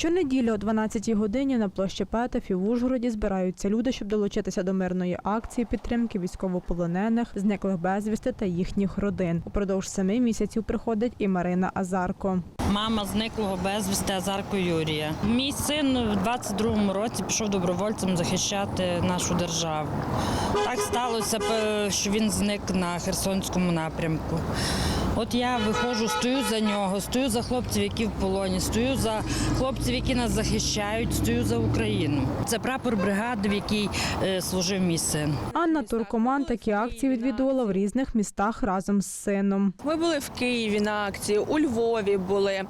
Щонеділі о 12-й годині на площі Петефі в Ужгороді збираються люди, щоб долучитися до мирної акції підтримки військовополонених, зниклих безвісти та їхніх родин. Упродовж семи місяців приходить і Марина Азарко. Мама зниклого безвісти Азарко Юрія. Мій син в 22-му році пішов добровольцем захищати нашу державу. Так сталося, що він зник на Херсонському напрямку. От я виходжу, стою за нього, стою за хлопців, які в полоні, стою за хлопців, які нас захищають, стою за Україну. Це прапор бригади, в якій е, служив мій син. Анна Туркоман такі акції відвідувала в різних містах разом з сином. Ми були в Києві на акції, у Львові були,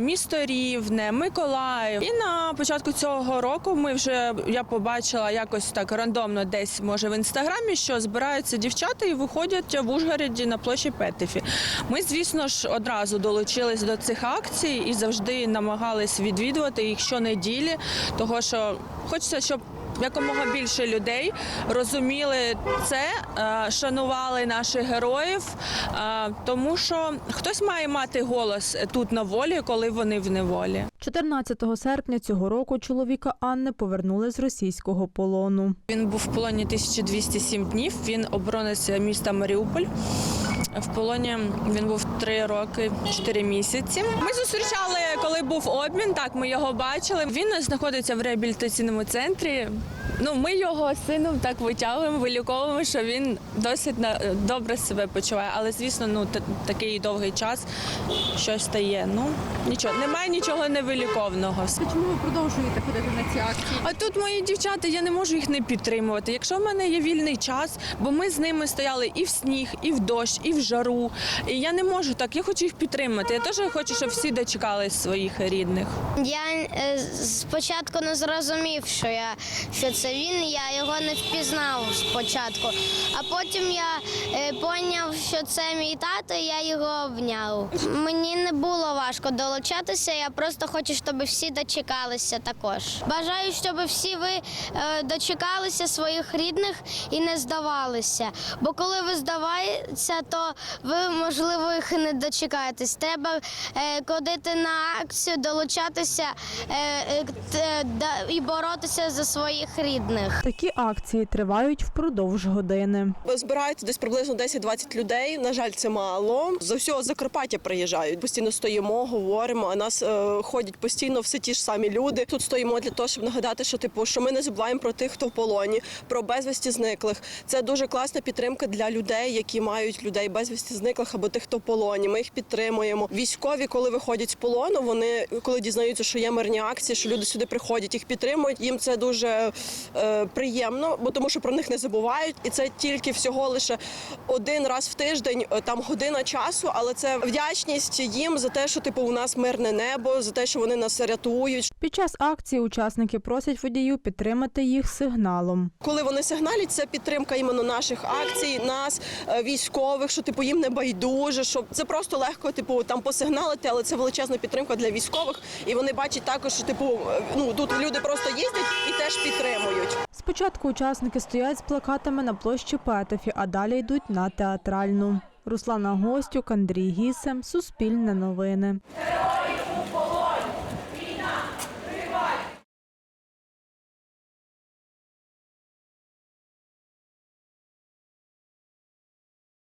місто Рівне, Миколаїв. І на початку цього року ми вже я побачила якось так рандомно, десь може в інстаграмі, що збираються дівчата і виходять в Ужгороді на площі Петефі. Ми, звісно ж, одразу долучились до цих акцій і завжди намагались відвідувати їх щонеділі, того що хочеться, щоб. Якомога більше людей розуміли це, е, шанували наших героїв, е, тому що хтось має мати голос тут на волі, коли вони в неволі. 14 серпня цього року чоловіка Анни повернули з російського полону. Він був в полоні 1207 днів. Він оборонець міста Маріуполь. В полоні він був 3 роки 4 місяці. Ми зустрічали, коли був обмін. Так, ми його бачили. Він знаходиться в реабілітаційному центрі. Ну, ми його сином так витягуємо, виліковуємо, що він досить добре себе почуває. Але звісно, ну та- такий довгий час щось стає. Ну нічого, немає нічого невиліковного. Чому ви продовжуєте ходити на ці акції? А тут мої дівчата, я не можу їх не підтримувати. Якщо в мене є вільний час, бо ми з ними стояли і в сніг, і в дощ, і в жару. І я не можу так. Я хочу їх підтримати. Я теж хочу, щоб всі дочекались своїх рідних. Я е, спочатку не зрозумів, що я що це він. Я його не впізнав спочатку. А потім я е, поняв, що це мій тато, і я його обняв. Мені не було важко долучатися. Я просто хочу, щоб всі дочекалися також. Бажаю, щоб всі ви е, дочекалися своїх рідних і не здавалися. Бо коли ви здаваєтеся, то ви можливо їх не дочекаєтесь. Треба е, ходити на акцію, долучатися е, е, да- і боротися за своїх рідних. Такі акції тривають впродовж години. Збирається десь приблизно 10-20 людей. На жаль, це мало. З усього Закарпаття приїжджають. Постійно стоїмо, говоримо. А нас е, ходять постійно все ті ж самі люди. Тут стоїмо для того, щоб нагадати, що типу, що ми не забуваємо про тих, хто в полоні, про безвісті зниклих. Це дуже класна підтримка для людей, які мають людей безвісті зниклих або тих, хто в полоні. Ми їх підтримуємо. Військові, коли виходять з полону, вони коли дізнаються, що є мирні акції, що люди сюди приходять, їх підтримують. Їм це дуже е, приємно, бо тому що про них не забувають, і це тільки всього лише один раз в тиждень, е, там година часу, але це вдячність їм за те, що типу у нас мирне небо, за те, що вони нас рятують. Під час акції учасники просять водіїв підтримати їх сигналом. Коли вони сигналять, це підтримка іменно наших акцій, нас е, військових, що типу їм не байдуже, що це просто легко, типу там посигналити, але це величезна підтримка для військових. І вони бачать також, що типу ну тут люди просто їздять і теж підтримують. Спочатку учасники стоять з плакатами на площі Петефі, а далі йдуть на театральну. Руслана Гостюк, Андрій Гісем, Суспільне новини.